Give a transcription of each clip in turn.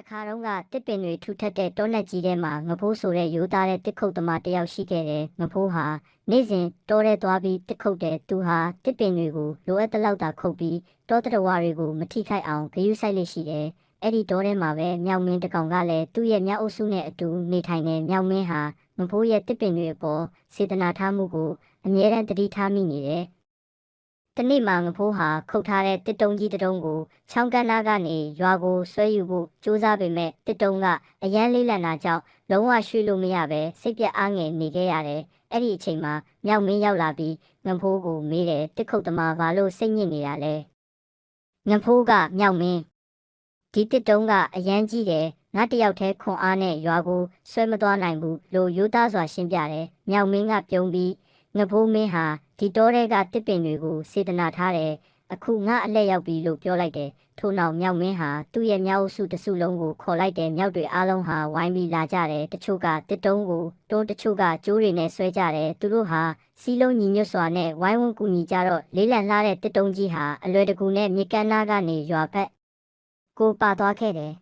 တခါတော့ကတစ်ပင်တွေထူထပ်တဲ့တောနက်ကြီးထဲမှာငဖိုးဆိုတဲ့ရိုးသားတဲ့တစ်ခုတ်သမားတစ်ယောက်ရှိခဲ့တယ်ငဖိုးဟာနေ့စဉ်တောထဲသွားပြီးတစ်ခုတ်တယ်သူဟာတစ်ပင်တွေကိုလိုအပ်တဲ့လောက်သာခုတ်ပြီးတောတရဝါတွေကိုမထိခိုက်အောင်ဂရုစိုက်လက်ရှိတယ်အဲ့ဒီတောထဲမှာပဲမြောင်မင်းတကောင်ကလည်းသူ့ရဲ့မြောက်အုပ်စုနဲ့အတူနေထိုင်တဲ့မြောင်မင်းဟာငဖိုးရဲ့တစ်ပင်တွေအပေါ်စေတနာထားမှုကိုအမြဲတမ်းတတိထားမိနေတယ် တနေ့မှငဖိုးဟာခုတ်ထားတဲ့တစ်တုံးကြီးတစ်တုံးကိုချောင်းကန်းနာကနေရွာကိုဆွဲယူဖို့ကြိုးစားပေမဲ့တစ်တုံးကအရန်လေးလံတာကြောင့်လုံးဝရွှေ့လို့မရပဲစိတ်ပြက်အားငယ်နေခဲ့ရတယ်။အဲ့ဒီအချိန်မှာမြောက်မင်းရောက်လာပြီးငဖိုးကိုမေးတယ်တစ်ခုတ်သမားဘာလို့စိတ်ညစ်နေတာလဲ။ငဖိုးကမြောက်မင်းဒီတစ်တုံးကအရန်ကြီးတယ်ငါတယောက်တည်းခွန်အားနဲ့ရွာကိုဆွဲမသွားနိုင်ဘူးလို့ယူသားစွာရှင်းပြတယ်။မြောက်မင်းကပြုံးပြီးငဖိုးမင်းဟာ ဒီတောထဲကတစ်ပင်တွေကိုစေတနာထားတယ်။အခုငါအလက်ရောက်ပြီလို့ပြောလိုက်တယ်။ထို့နောက်မြောက်မင်းဟာသူ့ရဲ့မြောက်အုပ်စုတစ်စုလုံးကိုခေါ်လိုက်တယ်။မြောက်တွေအားလုံးဟာဝိုင်းပြီးလာကြတယ်။တချို့ကတစ်တုံးကိုတွန်းတချို့ကကျိုးတွေနဲ့ဆွဲကြတယ်။သူတို့ဟာစီးလုံးညီညွတ်စွာနဲ့ဝိုင်းဝန်းကူညီကြတော့လေးလံလှတဲ့တစ်တုံးကြီးဟာအလွယ်တကူနဲ့မြေကမ်းနားကနေရွာဘက်ကိုပါသွားခဲ့တယ်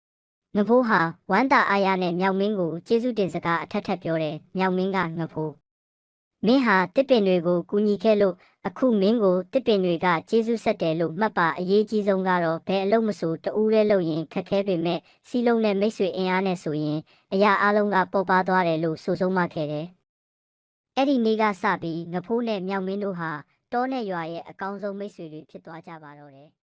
။ငဖိုးဟာဝမ်းတာအားရနဲ့မြောက်မင်းကိုကျေးဇူးတင်စကားအထက်ထက်ပြောတယ်။မြောက်မင်းကငဖိုး မင်းဟာတစ်ပင်တွေကိုကူညီခဲ့လို့အခုမင်းကိုတစ်ပင်တွေကကျေးဇူးဆက်တယ်လို့မှတ်ပါအရေးကြီးဆုံးကတော့ဘယ်အလုပ်မဆိုတူးရဲလုပ်ရင်ခက်ခဲပေမဲ့စီလုံးနဲ့မိတ်ဆွေအင်အားနဲ့ဆိုရင်အရာအလုံးကပေါ်ပါသွားတယ်လို့ဆိုဆုံးမခဲ့တယ်။အဲ့ဒီနေ့ကစပြီးငဖိုးနဲ့မြောင်မင်းတို့ဟာတောနဲ့ရွာရဲ့အကောင်းဆုံးမိတ်ဆွေတွေဖြစ်သွားကြပါတော့တယ်။